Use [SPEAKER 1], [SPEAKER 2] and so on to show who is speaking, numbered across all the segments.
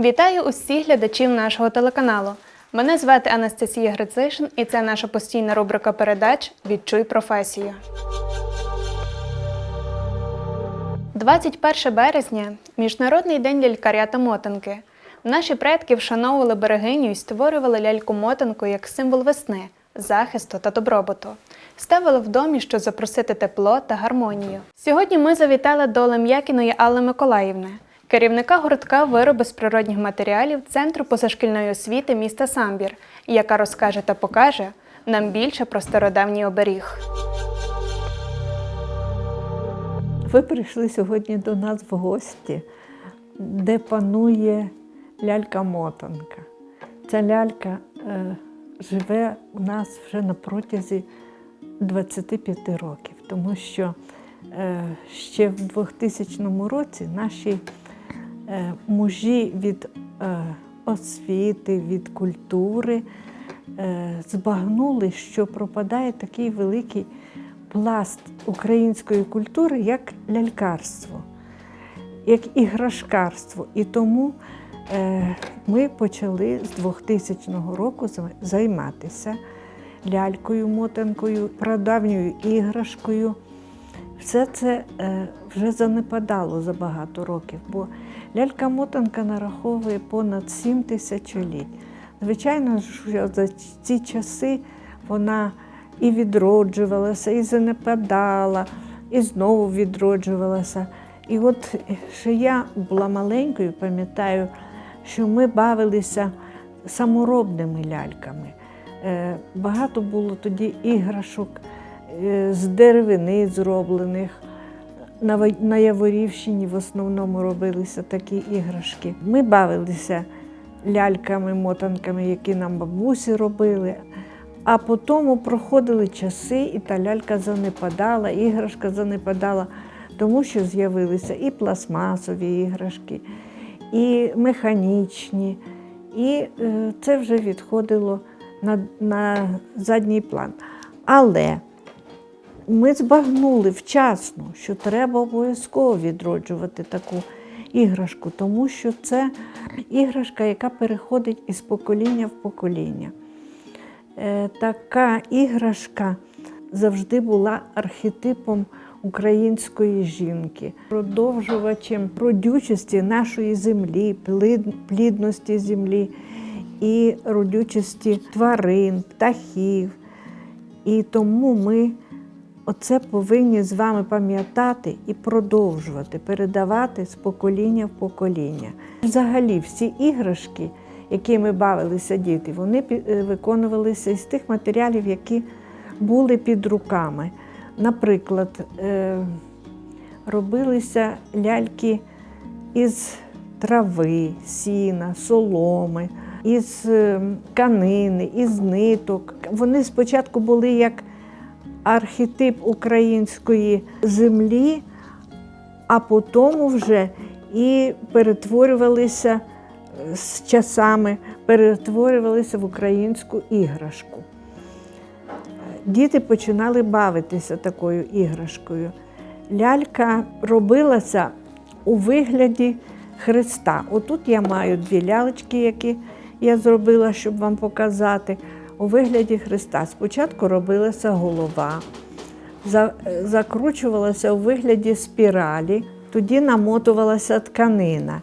[SPEAKER 1] Вітаю усіх глядачів нашого телеканалу. Мене звати Анастасія Грицишин, і це наша постійна рубрика передач Відчуй професію. 21 березня Міжнародний день лялькаря та мотанки. Наші предки вшановували берегиню і створювали ляльку-мотанку як символ весни, захисту та добробуту. Ставили в домі, щоб запросити тепло та гармонію. Сьогодні ми завітали до Лем'якіної Алли Миколаївни, керівника гуртка вироби з природних матеріалів Центру позашкільної освіти міста Самбір, яка розкаже та покаже нам більше про стародавній оберіг.
[SPEAKER 2] Ви прийшли сьогодні до нас в гості, де панує лялька-мотанка. Ця лялька е, живе у нас вже на протязі 25 років, тому що е, ще в 2000 році наші е, мужі від е, освіти, від культури збагнули, що пропадає такий великий пласт української культури, як лялькарство, як іграшкарство. І тому ми почали з 2000 року займатися лялькою, мотанкою, прадавньою іграшкою. Все це е, вже занепадало за багато років, бо лялька-мотанка нараховує понад 7 тисячоліть. Звичайно, що за ці часи вона і відроджувалася, і занепадала, і знову відроджувалася. І от ще я була маленькою, пам'ятаю, що ми бавилися саморобними ляльками. Е, Багато було тоді іграшок е, з деревини зроблених. На Яворівщині в основному робилися такі іграшки. Ми бавилися ляльками, мотанками, які нам бабусі робили. А потім проходили часи, і та лялька занепадала, іграшка занепадала, тому що з'явилися і пластмасові іграшки, і механічні. І е, це вже відходило на, на задній план. Але ми збагнули вчасно, що треба обов'язково відроджувати таку іграшку, тому що це іграшка, яка переходить із покоління в покоління. Е, Така іграшка завжди була архетипом української жінки, продовжувачем родючості нашої землі, плідності землі і родючості тварин, птахів. І тому ми оце повинні з вами пам'ятати і продовжувати, передавати з покоління в покоління. Взагалі, всі іграшки, якими бавилися діти, вони е, виконувалися із тих матеріалів, які були під руками. Наприклад, е, робилися ляльки із трави, сіна, соломи, із е, тканини, із ниток. Вони спочатку були як архетип української землі, а потім вже і перетворювалися е, з часами, перетворювалися в українську іграшку. Діти починали бавитися такою іграшкою. Лялька робилася у вигляді Христа. Отут я маю дві лялечки, які я зробила, щоб вам показати. У вигляді Христа. Спочатку робилася голова, закручувалася у вигляді спіралі, тоді намотувалася тканина.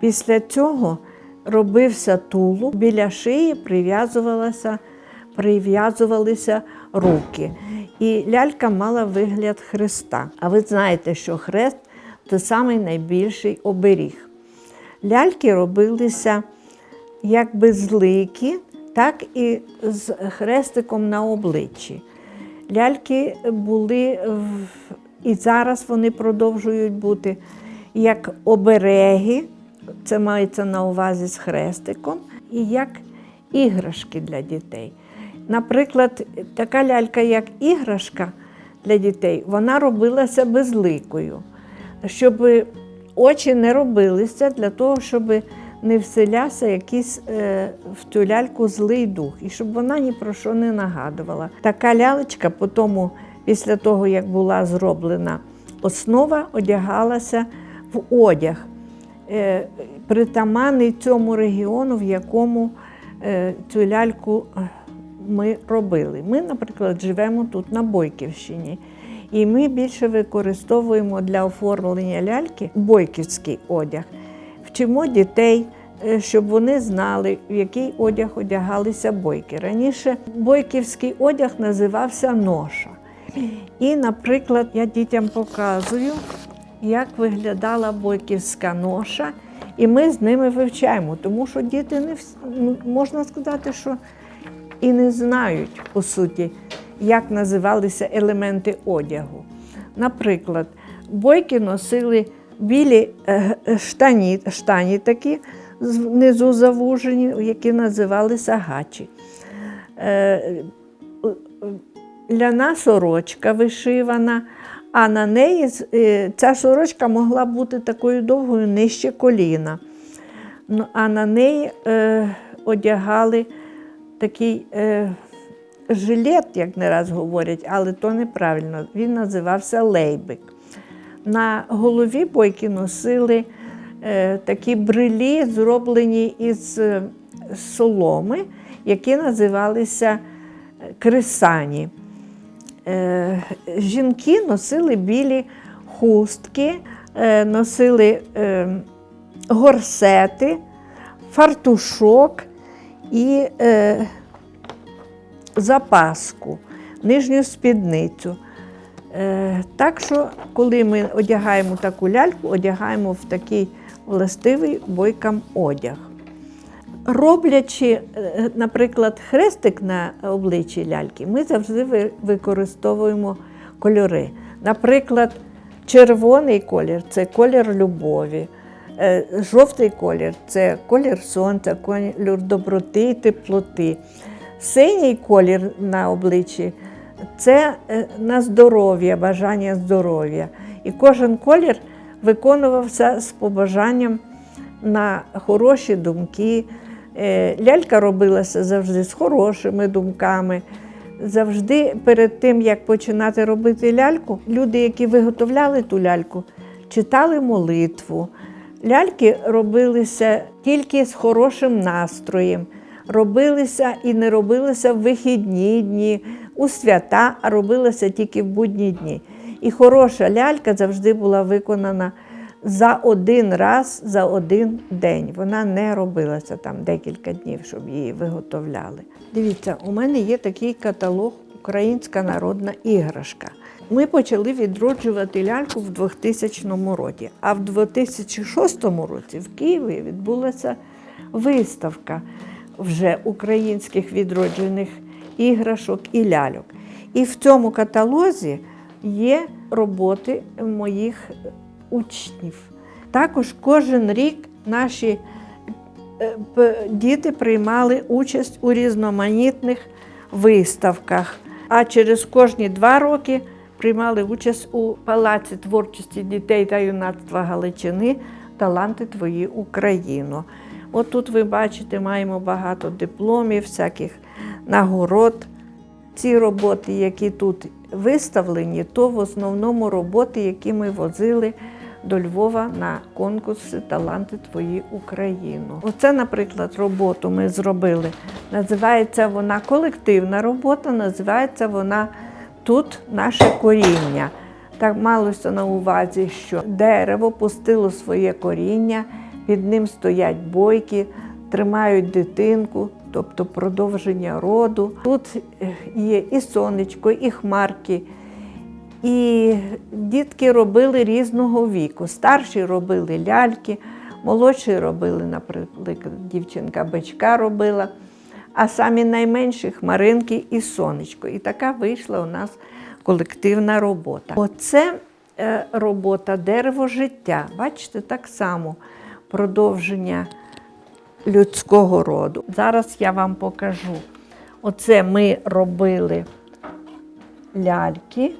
[SPEAKER 2] Після цього робився тулуб, біля шиї прив'язувалася, прив'язувалися руки. І лялька мала вигляд хреста. А ви знаєте, що хрест це самий найбільший оберіг. Ляльки робилися як безликі, так і з хрестиком на обличчі. Ляльки були в- і зараз вони продовжують бути як обереги, це мається на увазі з хрестиком, і як іграшки для дітей. Наприклад, така лялька, як іграшка для дітей, вона робилася безликою, щоб очі не робилися для того, щоб не вселявся якийсь е, в цю ляльку злий дух, і щоб вона ні про що не нагадувала. Така лялечка по тому після того, як була зроблена основа, одягалася в одяг, е, притаманний цьому регіону, в якому е, цю ляльку е, ми робили. Ми, наприклад, живемо тут на Бойківщині. І ми більше використовуємо для оформлення ляльки бойківський одяг. Вчимо дітей, е, щоб вони знали, в який одяг одягалися бойки. Раніше бойківський одяг називався ноша. І, наприклад, я дітям показую, як виглядала бойківська ноша, і ми з ними вивчаємо, тому що діти не ну, можна сказати, що і не знають, по суті, як називалися елементи одягу. Наприклад, бойки носили білі е, е, штані, штані такі знизу завужені, які називалися гачі. Е, ляна сорочка вишивана, а на неї ця сорочка могла бути такою довгою нижче коліна. Ну, а на неї одягали такий жилет, як не раз говорять, але то неправильно. Він називався лейбик. На голові бойки носили е, такі брилі, зроблені із е, соломи, які називалися е, крисані. Е, жінки носили білі хустки, носили горсети, фартушок і запаску, нижню спідницю. Е, так що, коли ми одягаємо таку ляльку, одягаємо в такий властивий бойкам одяг. Роблячи, е, наприклад, хрестик на обличчі ляльки, ми завжди використовуємо кольори. Наприклад, червоний колір це колір любові, е, жовтий колір це колір сонця, колір доброти і теплоти. Синій колір на обличчі це е, на здоров'я, бажання здоров'я. І кожен колір виконувався з побажанням на хороші думки. Е, Лялька робилася завжди з хорошими думками. Завжди перед тим, як починати робити ляльку, люди, які виготовляли ту ляльку, читали молитву. Ляльки робилися тільки з хорошим настроєм, робилися і не робилися в вихідні дні, у свята, а робилися тільки в будні дні. І хороша лялька завжди була виконана за один раз, за один день. Вона не робилася там декілька днів, щоб її виготовляли. Дивіться, у мене є такий каталог Українська народна іграшка. Ми почали відроджувати ляльку в 2000 році, а в 2006 році в Києві відбулася виставка вже українських відроджених іграшок і ляльок. І в цьому каталозі є роботи моїх учнів. Також кожен рік наші е, діти приймали участь у різноманітних виставках, а через кожні два роки приймали участь у Палаці творчості дітей та юнацтва Галичини Таланти Твої Україно. От тут ви бачите, маємо багато дипломів, всяких нагород. Ці роботи, які тут виставлені, то в основному роботи, які ми возили до Львова на конкурси Таланти Твої Україну. Оце, наприклад, роботу ми зробили. Називається вона колективна робота, називається вона Тут наше коріння. Так малося на увазі, що дерево пустило своє коріння, під ним стоять бойки, тримають дитинку, тобто продовження роду. Тут е, є і сонечко, і хмарки. І дітки робили різного віку. Старші робили ляльки, молодші робили, наприклад, дівчинка бичка робила, а самі найменші хмаринки і сонечко. І така вийшла у нас колективна робота. Оце е, робота дерево життя. Бачите, так само продовження людського роду. Зараз я вам покажу. Оце ми робили ляльки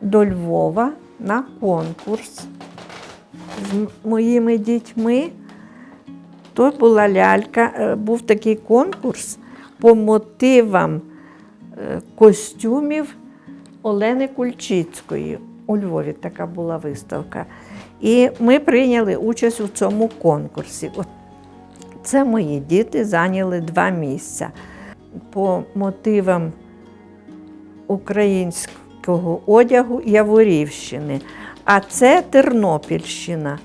[SPEAKER 2] до Львова на конкурс з моїми дітьми. То була лялька, е, був такий конкурс по мотивам е, костюмів Олени Кульчицької. У Львові така була виставка. І ми прийняли участь у цьому конкурсі. Це мої діти зайняли два місця. По мотивам українського одягу Яворівщини. А це Тернопільщина.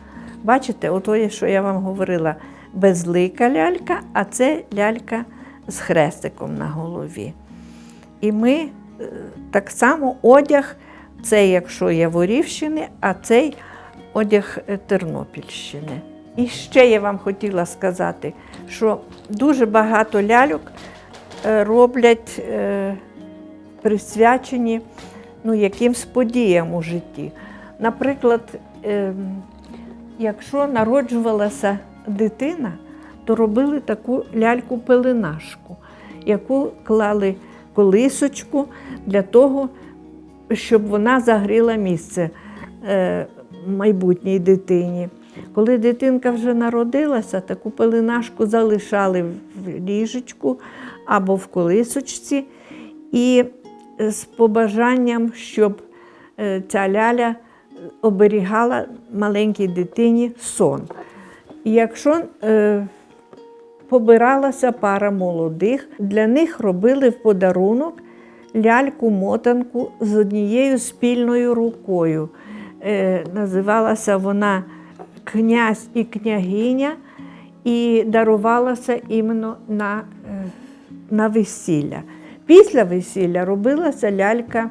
[SPEAKER 2] Бачите, ото, що я вам говорила, безлика лялька, а це лялька з хрестиком на голові. І ми е, так само одяг, це якщо Яворівщини, а цей одяг е, Тернопільщини. І ще я вам хотіла сказати, що дуже багато ляльок е, роблять е, присвячені ну, якимсь подіям у житті. Наприклад, ем, якщо народжувалася дитина, то робили таку ляльку-пеленашку, яку клали колисочку для того, щоб вона загріла місце е, майбутній дитині. Коли дитинка вже народилася, таку пеленашку залишали в ліжечку або в колисочці, і е, з побажанням, щоб е, ця ляля оберігала маленькій дитині сон. І якщо е, побиралася пара молодих, для них робили в подарунок ляльку-мотанку з однією спільною рукою. Е, називалася вона Князь і княгиня, і дарувалася іменно на, е, на весілля. Після весілля робилася лялька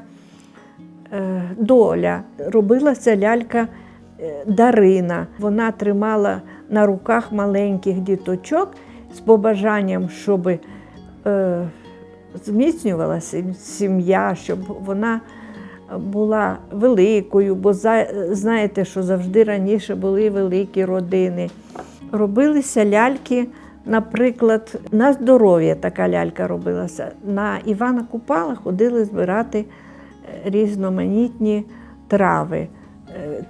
[SPEAKER 2] е, доля, робилася лялька е, Дарина. Вона тримала на руках маленьких діточок з побажанням, щоб зміцнювалася сім'я, щоб вона була великою, бо знаєте, що завжди раніше були великі родини. Робилися ляльки, наприклад, на здоров'я така лялька робилася. На Івана Купала ходили збирати е, різноманітні трави е,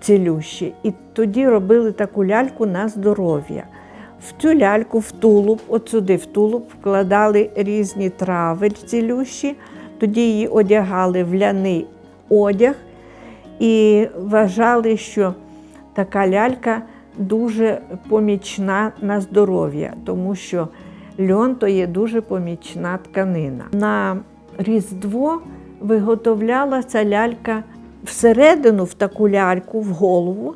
[SPEAKER 2] цілющі. І тоді робили таку ляльку на здоров'я. В цю ляльку, в тулуб, от сюди в тулуб вкладали різні трави цілющі, тоді її одягали в ляний одяг і вважали, що така лялька дуже помічна на здоров'я, тому що льон то є дуже помічна тканина. На Різдво виготовлялася лялька всередину в таку ляльку, в голову,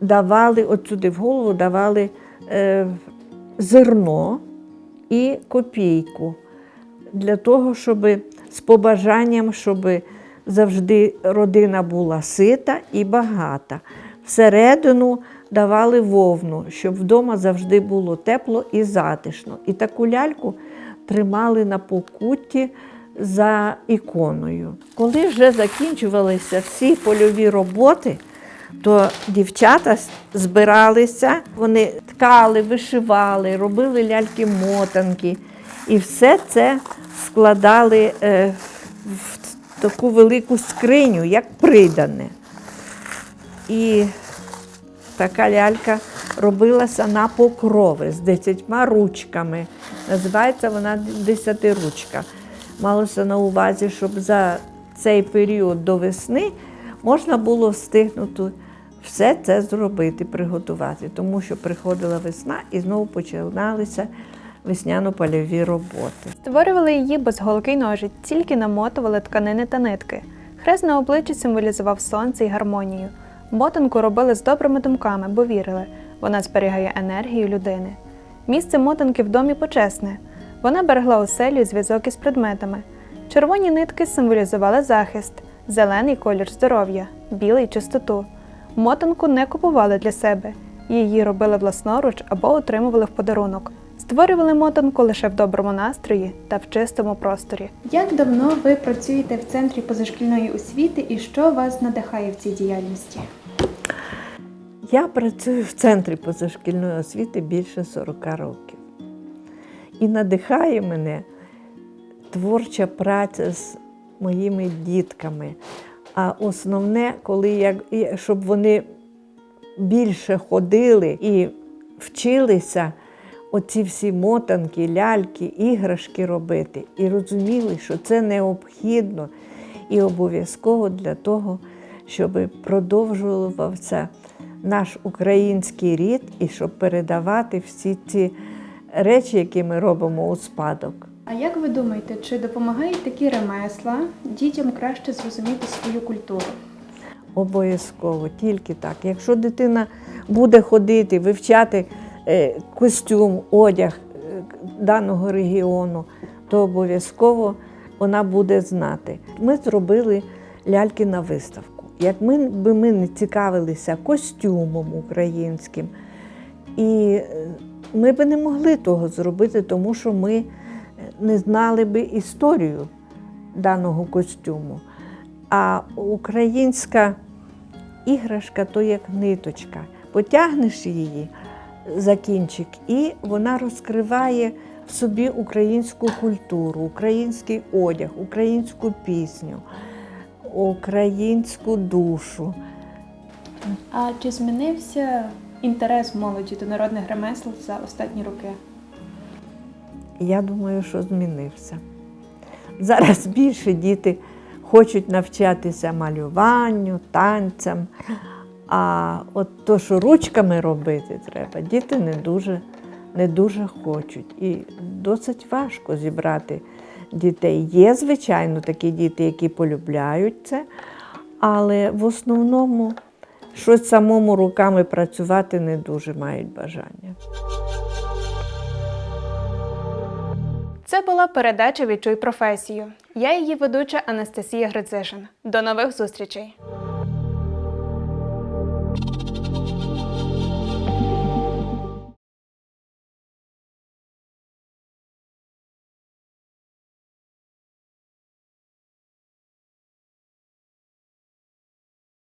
[SPEAKER 2] давали, от сюди в голову давали е, зерно і копійку для того, щоб з побажанням, щоб завжди родина була сита і багата. Всередину давали вовну, щоб вдома завжди було тепло і затишно. І таку ляльку тримали на покутті за іконою. Коли вже закінчувалися всі польові роботи, то дівчата збиралися, вони ткали, вишивали, робили ляльки-мотанки. І все це складали е, в таку велику скриню, як придане. І така лялька робилася на покрови з десятьма ручками. Називається вона десятиручка. Малося на увазі, щоб за цей період до весни можна було встигнути все це зробити, приготувати, тому що приходила весна і знову починалися весняно-польові роботи.
[SPEAKER 1] Створювали її без голки ножиць, тільки намотували тканини та нитки. Хрест на обличчі символізував сонце і гармонію. Мотанку робили з добрими думками, бо вірили, вона зберігає енергію людини. Місце мотанки в домі почесне. Вона берегла оселю і зв'язок із предметами. Червоні нитки символізували захист, зелений колір здоров'я, білий чистоту. Мотанку не купували для себе, її робили власноруч або отримували в подарунок. Створювали мотанку лише в доброму настрої та в чистому просторі. Як давно ви працюєте в центрі позашкільної освіти і що вас надихає в цій діяльності?
[SPEAKER 2] Я працюю в центрі позашкільної освіти більше 40 років. І надихає мене творча праця з моїми дітками. А основне, коли я, щоб вони більше ходили і вчилися оці всі мотанки, ляльки, іграшки робити, і розуміли, що це необхідно. і обов'язково для того, щоб продовжувався наш український рід і щоб передавати всі ці речі, які ми робимо у спадок.
[SPEAKER 1] А як ви думаєте, чи допомагають такі ремесла дітям краще зрозуміти свою культуру?
[SPEAKER 2] Обов'язково, тільки так. Якщо дитина буде ходити, вивчати е, костюм, одяг е, даного регіону, то обов'язково вона буде знати. Ми зробили ляльки на виставку. Як ми ми не цікавилися костюмом українським, і е, ми би не могли того зробити, тому що ми не знали би історію даного костюму. А українська іграшка то як ниточка. Потягнеш її за кінчик, і вона розкриває в собі українську культуру, український одяг, українську пісню, українську душу.
[SPEAKER 1] А чи змінився інтерес молоді до народних ремесел за останні роки?
[SPEAKER 2] Я думаю, що змінився. Зараз більше діти хочуть навчатися малюванню, танцям. А от то, що ручками робити треба, діти не дуже, не дуже хочуть. І досить важко зібрати дітей. Є, звичайно, такі діти, які полюбляють це, але в основному щось самому руками працювати не дуже мають бажання.
[SPEAKER 1] Це була передача Відчуй професію. Я її ведуча Анастасія Грицишин. До нових зустрічей!